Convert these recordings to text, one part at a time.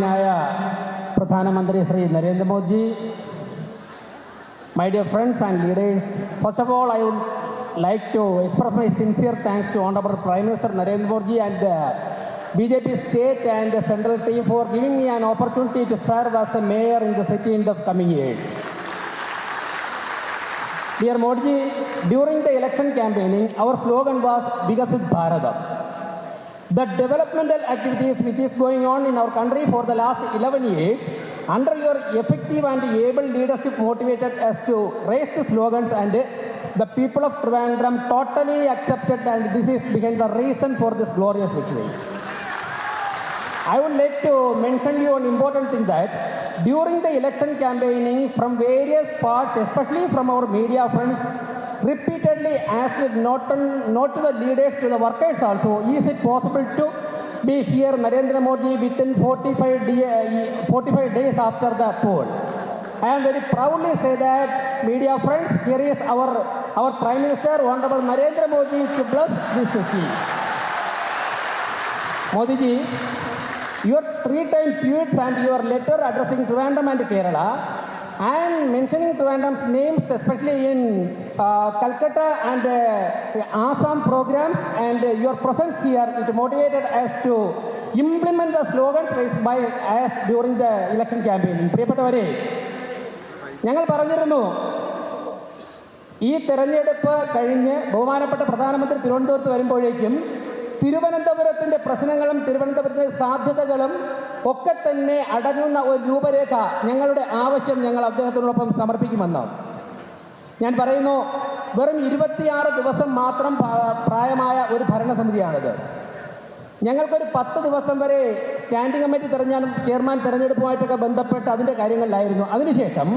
ബഹുമാന്യനായ പ്രധാനമന്ത്രി Shri Narendra Modi My dear friends and leaders, first of all, I would like to express my sincere thanks to Honorable Prime Minister Narendra Modi and the BJP state and the central team for giving me an opportunity to serve as the mayor in the city in the coming years. Dear Modi, during the election campaigning, our slogan was Vikasit Bharatam. The developmental activities which is going on in our country for the last 11 years, under your effective and able leadership motivated us to raise the slogans and the people of Trivandrum totally accepted and this is behind the reason for this glorious victory. I would like to mention you an important thing that during the election campaigning from various parts, especially from our media friends, repeatedly asked not, on, not to the leaders, to the workers also, is it possible to be here Narendra Modi within 45, day, uh, 45 days after the poll? I am very proudly say that, media friends, here is our, our Prime Minister, Honorable Narendra Modi, to bless this city. Modi ji, your three-time tweets and your letter addressing Trivandrum and Kerala and mentioning Trivandrum's names, especially in uh, Calcutta and uh, Assam programs, and uh, your presence here, it motivated us to implement the slogan raised by us during the election campaign. പ്രിയപ്പെട്ടവരെ ഞങ്ങൾ പറഞ്ഞിരുന്നു ഈ തെരഞ്ഞെടുപ്പ് കഴിഞ്ഞ് ബഹുമാനപ്പെട്ട പ്രധാനമന്ത്രി തിരുവനന്തപുരത്ത് വരുമ്പോഴേക്കും തിരുവനന്തപുരത്തിന്റെ പ്രശ്നങ്ങളും തിരുവനന്തപുരത്തിന്റെ സാധ്യതകളും ഒക്കെ തന്നെ അടങ്ങുന്ന ഒരു രൂപരേഖ ഞങ്ങളുടെ ആവശ്യം ഞങ്ങൾ അദ്ദേഹത്തിനോടൊപ്പം സമർപ്പിക്കുമെന്ന്. ഞാൻ പറയുന്നു വെറും ഇരുപത്തിയാറ് ദിവസം മാത്രം പ്രായമായ ഒരു ഭരണസമിതിയാണിത്. ഞങ്ങൾക്കൊരു പത്ത് ദിവസം വരെ സ്റ്റാൻഡിംഗ് കമ്മിറ്റി തെരഞ്ഞെടുപ്പ് ചെയർമാൻ തെരഞ്ഞെടുപ്പുമായിട്ടൊക്കെ ബന്ധപ്പെട്ട് അതിന്റെ കാര്യങ്ങളിലായിരുന്നു. അതിനുശേഷം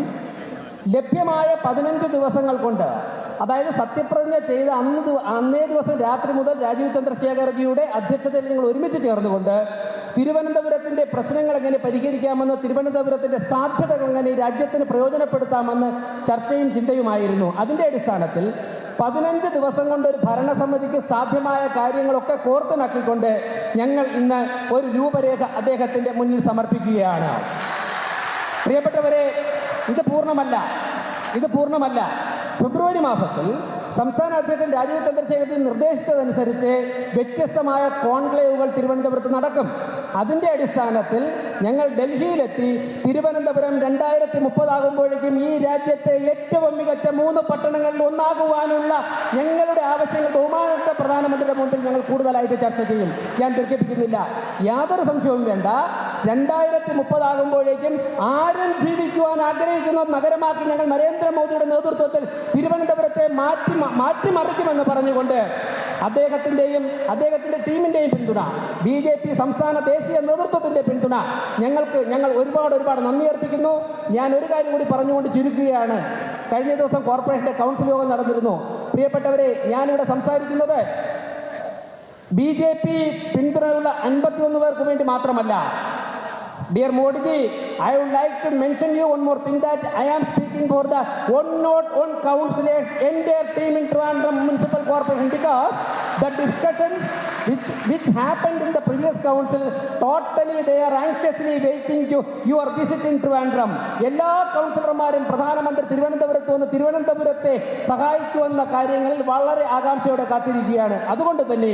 ലഭ്യമായ പതിനഞ്ച് ദിവസങ്ങൾ കൊണ്ട് അതായത് സത്യപ്രതിജ്ഞ ചെയ്ത അന്ന് അന്നേ ദിവസം രാത്രി മുതൽ രാജീവ് ചന്ദ്രശേഖർജിയുടെ അധ്യക്ഷതയിൽ ഞങ്ങൾ ഒരുമിച്ച് ചേർന്നുകൊണ്ട് തിരുവനന്തപുരത്തിന്റെ പ്രശ്നങ്ങൾ എങ്ങനെ പരിഹരിക്കാമെന്ന് തിരുവനന്തപുരത്തിന്റെ സാധ്യതകൾ എങ്ങനെ രാജ്യത്തിന് പ്രയോജനപ്പെടുത്താമെന്ന് ചർച്ചയും ചിന്തയുമായിരുന്നു. അതിന്റെ അടിസ്ഥാനത്തിൽ പതിനഞ്ച് ദിവസം കൊണ്ട് ഒരു ഭരണസമിതിക്ക് സാധ്യമായ കാര്യങ്ങളൊക്കെ കോർത്തിണക്കിക്കൊണ്ട് ഞങ്ങൾ ഇന്ന് ഒരു രൂപരേഖ അദ്ദേഹത്തിന്റെ മുന്നിൽ സമർപ്പിക്കുകയാണ്. പ്രിയപ്പെട്ടവരെ ഇത് പൂർണമല്ല. ഇത് പൂർണമല്ല. ഫെബ്രുവരി മാസത്തിൽ സംസ്ഥാന അധ്യക്ഷൻ രാജീവ് ചന്ദ്രശേഖരൻ നിർദ്ദേശിച്ചതനുസരിച്ച് വ്യത്യസ്തമായ കോൺക്ലേവുകൾ തിരുവനന്തപുരത്ത് നടക്കും. അതിന്റെ അടിസ്ഥാനത്തിൽ ഞങ്ങൾ ഡൽഹിയിലെത്തി. തിരുവനന്തപുരം രണ്ടായിരത്തി മുപ്പതാകുമ്പോഴേക്കും ഈ രാജ്യത്തെ ഏറ്റവും മികച്ച മൂന്ന് പട്ടണങ്ങളിൽ ഒന്നാകുവാനുള്ള ഞങ്ങളുടെ ആവശ്യങ്ങൾ ബഹുമാനപ്പെട്ട പ്രധാനമന്ത്രിയുടെ മുമ്പിൽ ഞങ്ങൾ കൂടുതലായിട്ട് ചർച്ച ചെയ്യും. ഞാൻ ദീർഘിപ്പിക്കുന്നില്ല. യാതൊരു സംശയവും വേണ്ട. രണ്ടായിരത്തി മുപ്പതാകുമ്പോഴേക്കും ആരും ജീവിക്കുവാൻ ആഗ്രഹിക്കുന്ന നഗരമാക്കി ഞങ്ങൾ നരേന്ദ്രമോദിയുടെ നേതൃത്വത്തിൽ തിരുവനന്തപുരത്തെ മാറ്റി മാറ്റിമറിക്കുമെന്ന് പറഞ്ഞുകൊണ്ട് അദ്ദേഹത്തിന്റെയും അദ്ദേഹത്തിന്റെ ടീമിന്റെയും പിന്തുണ ബി ജെ പി സംസ്ഥാന ദേശീയ നേതൃത്വത്തിന്റെ പിന്തുണ ഞങ്ങൾക്ക് ഞങ്ങൾ ഒരുപാട് ഒരുപാട് നന്ദി അർപ്പിക്കുന്നു. ഞാൻ ഒരു കാര്യം കൂടി പറഞ്ഞുകൊണ്ട് ചുരുക്കുകയാണ്. കഴിഞ്ഞ ദിവസം കോർപ്പറേഷന്റെ കൗൺസിൽ യോഗം നടന്നിരുന്നു. പ്രിയപ്പെട്ടവരെ ഞാനിവിടെ സംസാരിക്കുന്നത് ബി ജെ പി പിന്തുണയുള്ള അൻപത്തിയൊന്ന് പേർക്ക് വേണ്ടി മാത്രമല്ല. Dear Modiji I would like to mention you one more thing that I I for the one not one councillors, entire team in Trivandrum Municipal Corporation because the discussion which, which happened in the previous council, totally they are anxiously waiting to your visit in Trivandrum. എല്ലാ കൗൺസിലർമാരും പ്രധാനമന്ത്രി തിരുവനന്തപുരത്ത് വന്ന് തിരുവനന്തപുരത്തെ സഹായിക്കുമെന്ന കാര്യങ്ങളിൽ വളരെ ആകാംക്ഷയോടെ കാത്തിരിക്കുകയാണ്. അതുകൊണ്ട് തന്നെ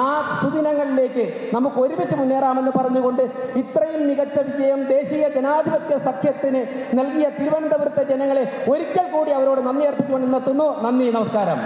ആ സുദിനങ്ങളിലേക്ക് നമുക്ക് ഒരുമിച്ച് മുന്നേറാമെന്ന് പറഞ്ഞുകൊണ്ട് ഇത്രയും മികച്ച വിജയം ദേശീയ ജനാധിപത്യ സഖ്യത്തിന് നൽകിയ തിരുവനന്തപുരത്തെ ജനങ്ങളെ ഒരിക്കൽ കൂടി അവരോട് നന്ദി അർപ്പിച്ചുകൊണ്ട് നിർത്തുന്നു. നന്ദി നമസ്കാരം.